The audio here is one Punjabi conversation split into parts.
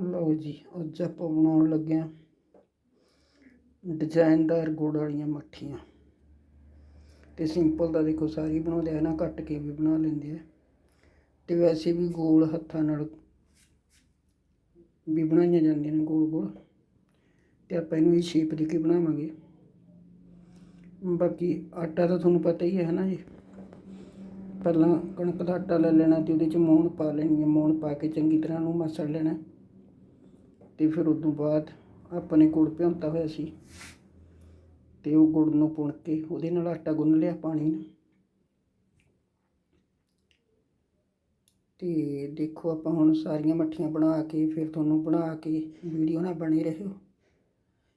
ਲਓ ਜੀ, ਅੱਜ ਆਪਾਂ ਬਣਾਉਣ ਲੱਗੇ ਹਾਂ ਡਿਜ਼ਾਈਨਦਾਰ ਗੁੜ ਵਾਲੀਆਂ ਮੱਠੀਆਂ। ਤੇ ਸਿੰਪਲ ਤਾਂ ਦੇਖੋ ਸਾਰੀ ਬਣਾਉਂਦੇ ਆ ਨਾ ਕੱਟ ਕੇ ਵੀ ਬਣਾ ਲੈਂਦੇ ਆ। ਤੇ ਵੈਸੇ ਵੀ ਗੋਲ ਹੱਥਾਂ ਨਾਲ ਵੀ ਬਣਾਈਆਂ ਜਾਂਦੀਆਂ ਨੇ ਗੋਲ ਗੋਲ। ਤੇ ਆਪਾਂ ਇਹਨੂੰ ਇਹ ਸ਼ੇਪ ਦੇ ਕੇ ਬਣਾਵਾਂਗੇ। ਬਾਕੀ ਆਟਾ ਤਾਂ ਤੁਹਾਨੂੰ ਪਤਾ ਹੀ ਹੈ ਨਾ ਜੀ। ਪਹਿਲਾਂ ਕਣਕ ਦਾ ਆਟਾ ਲੈ ਲੈਣਾ ਤੇ ਉਹਦੇ ਚ ਮੂਣ ਪਾ ਲੈਣੀ ਹੈ ਮੂਣ ਪਾ ਕੇ ਚੰਗੀ ਤਰ੍ਹਾਂ ਨੂੰ ਮਸਲ ਲੈਣਾ। ਤੇ ਫਿਰ ਉਸ ਤੋਂ ਬਾਅਦ ਆਪਣੇ ਗੁੜ ਭਿਉਂਤਾ ਹੋਇਆ ਸੀ। ਤੇ ਉਹ ਗੁੜ ਨੂੰ ਪੁਣ ਕੇ ਉਹਦੇ ਨਾਲ ਆਟਾ ਗੁੰਨ ਲਿਆ ਪਾਣੀ ਨਾਲ। ਤੇ ਦੇਖੋ ਆਪਾਂ ਹੁਣ ਸਾਰੀਆਂ ਮੱਠੀਆਂ ਬਣਾ ਕੇ, ਫਿਰ ਤੁਹਾਨੂੰ ਬਣਾ ਕੇ ਵੀਡੀਓ ਨਾਲ ਬਣੇ ਰਹੋ।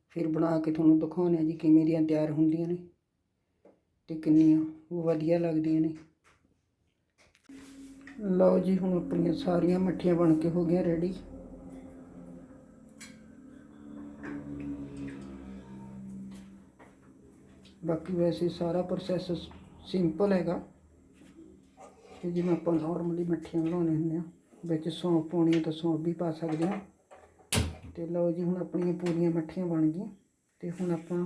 ਫਿਰ ਬਣਾ ਕੇ ਤੁਹਾਨੂੰ ਦਿਖਾਉਂਦੇ ਆ ਜੀ ਕਿਵੇਂ ਦੀਆਂ ਤਿਆਰ ਹੁੰਦੀਆਂ ਨੇ ਤੇ ਕਿੰਨੀਆਂ ਵਧੀਆ ਲੱਗਦੀਆਂ ਨੇ। ਲਓ ਜੀ ਹੁਣ ਆਪਣੀਆਂ ਸਾਰੀਆਂ ਮੱਠੀਆਂ ਬਣ ਕੇ ਹੋ ਗਈਆਂ ਰੈਡੀ ਬਾਕੀ ਵੈਸੇ ਸਾਰਾ ਪ੍ਰੋਸੈਸ ਸਿੰਪਲ ਹੈਗਾ। ਤੇ ਜਿਵੇਂ ਆਪਾਂ ਨਾਰਮਲੀ ਮੱਠੀਆਂ ਬਣਾਉਣੇ ਹੁੰਦੇ ਆ ਵਿੱਚ ਸੌਂਫ ਪਾਉਣੀ ਹੈ ਤਾਂ ਸੌਂਫ ਵੀ ਪਾ ਸਕਦੇ ਹਾਂ। ਤੇ ਲਓ ਜੀ, ਹੁਣ ਆਪਣੀਆਂ ਪੂਰੀਆਂ ਮੱਠੀਆਂ ਬਣ ਗਈਆਂ। ਤੇ ਹੁਣ ਆਪਾਂ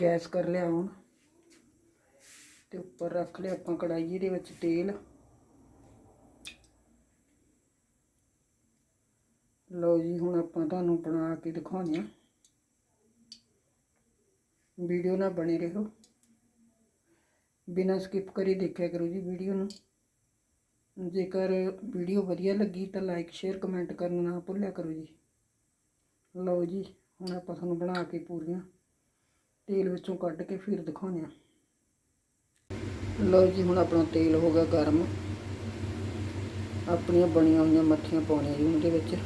ਗੈਸ ਕਰ ਲਿਆ ਹੁਣ ਤੇ ਉੱਪਰ ਰੱਖ ਲਿਆ ਆਪਾਂ ਕੜਾਈ ਦੇ ਵਿੱਚ ਤੇਲ। ਲਓ ਜੀ, ਹੁਣ ਆਪਾਂ ਤੁਹਾਨੂੰ ਬਣਾ ਕੇ ਦਿਖਾਉਂਦੇ ਹਾਂ। ਵੀਡੀਓ ਨਾਲ ਬਣੇ ਰਹੋ। ਬਿਨਾਂ ਸਕਿਪ ਕਰੀ ਦੇਖਿਆ ਕਰੋ ਜੀ ਵੀਡੀਓ ਨੂੰ। ਜੇਕਰ ਵੀਡੀਓ ਵਧੀਆ ਲੱਗੀ ਤਾਂ ਲਾਈਕ ਸ਼ੇਅਰ ਕਮੈਂਟ ਕਰਨਾ ਨਾ ਭੁੱਲਿਆ ਕਰੋ ਜੀ। ਲਓ ਜੀ, ਹੁਣ ਆਪਾਂ ਤੁਹਾਨੂੰ ਬਣਾ ਕੇ ਪੂਰੀਆਂ ਤੇਲ ਵਿੱਚੋਂ ਕੱਢ ਕੇ ਫਿਰ ਦਿਖਾਉਂਦੇ ਹਾਂ। ਲਓ ਜੀ, ਹੁਣ ਆਪਣਾ ਤੇਲ ਹੋ ਗਿਆ ਗਰਮ। ਆਪਣੀਆਂ ਬਣੀਆਂ ਹੋਈਆਂ ਮੱਠੀਆਂ ਪਾਉਣੀਆਂ ਜੀ ਉਹਦੇ ਵਿੱਚ।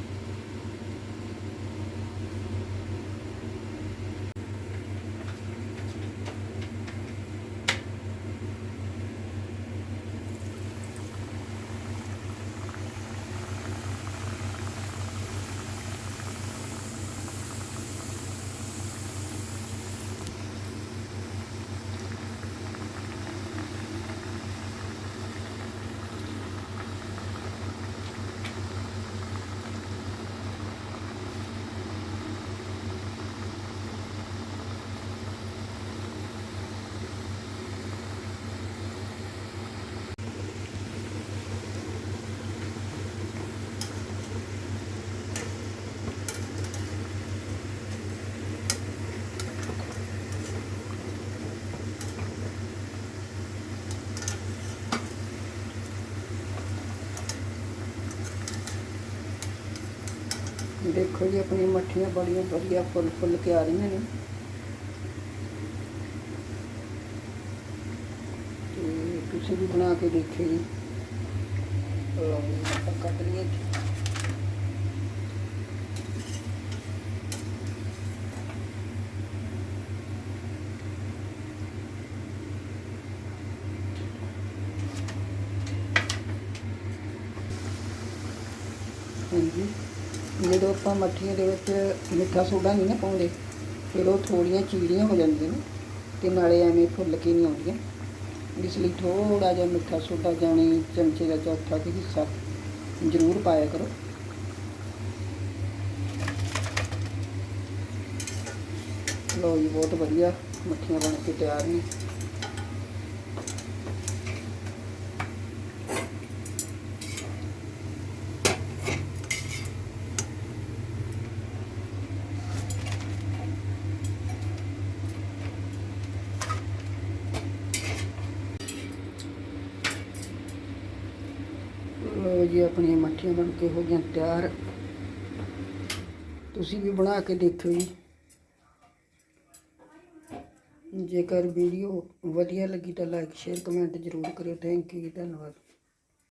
ਦੇਖੋ ਜੀ ਆਪਣੀਆਂ ਮੱਠੀਆਂ ਬੜੀਆਂ ਵਧੀਆ ਫੁੱਲ ਫੁੱਲ ਕੇ ਆ ਰਹੀਆਂ ਨੇ ਤੇ ਤੁਸੀਂ ਵੀ ਬਣਾ ਕੇ ਦੇਖਿਓ ਜੀ ਲਓ ਜੀ, ਆਪਾਂ ਕੱਟ ਲਈਏ ਜੀ। ਹਾਂਜੀ ਜਦੋਂ ਆਪਾਂ ਮੱਠੀਆਂ ਦੇ ਵਿੱਚ ਮਿੱਠਾ ਸੋਡਾ ਨਹੀਂ ਨਾ ਪਾਉਂਦੇ, ਫਿਰ ਉਹ ਥੋੜੀਆਂ ਚੀੜੀਆਂ ਹੋ ਜਾਂਦੀਆਂ ਨੇ ਤੇ ਨਾਲੇ ਐਵੇਂ ਫੁੱਲ ਕੇ ਨਹੀਂ ਆਉਂਦੀਆਂ। ਇਸ ਲਈ ਥੋੜਾ ਜਿਹਾ ਮਿੱਠਾ ਸੋਡਾ ਜਾਣੀ ਚਮਚੇ ਦਾ ਚੌਥਾ ਕੁ ਹਿੱਸਾ ਜ਼ਰੂਰ ਪਾਇਆ ਕਰੋ। ਲਓ ਜੀ, ਬਹੁਤ ਵਧੀਆ ਮੱਠੀਆਂ ਬਣ ਕੇ ਤਿਆਰ ਨੇ। ਲਓ ਜੀ, ਆਪਣੀਆਂ ਮੱਠੀਆਂ ਬਣ ਕੇ ਹੋ ਗਈਆਂ ਤਿਆਰ। ਤੁਸੀਂ ਵੀ ਬਣਾ ਕੇ ਦੇਖਿਓ ਜੀ। ਜੇਕਰ ਵੀਡੀਓ ਵਧੀਆ ਲੱਗੀ ਤਾਂ ਲਾਈਕ ਸ਼ੇਅਰ ਕਮੈਂਟ ਜ਼ਰੂਰ ਕਰਿਓ। ਥੈਂਕ ਯੂ ਧੰਨਵਾਦ।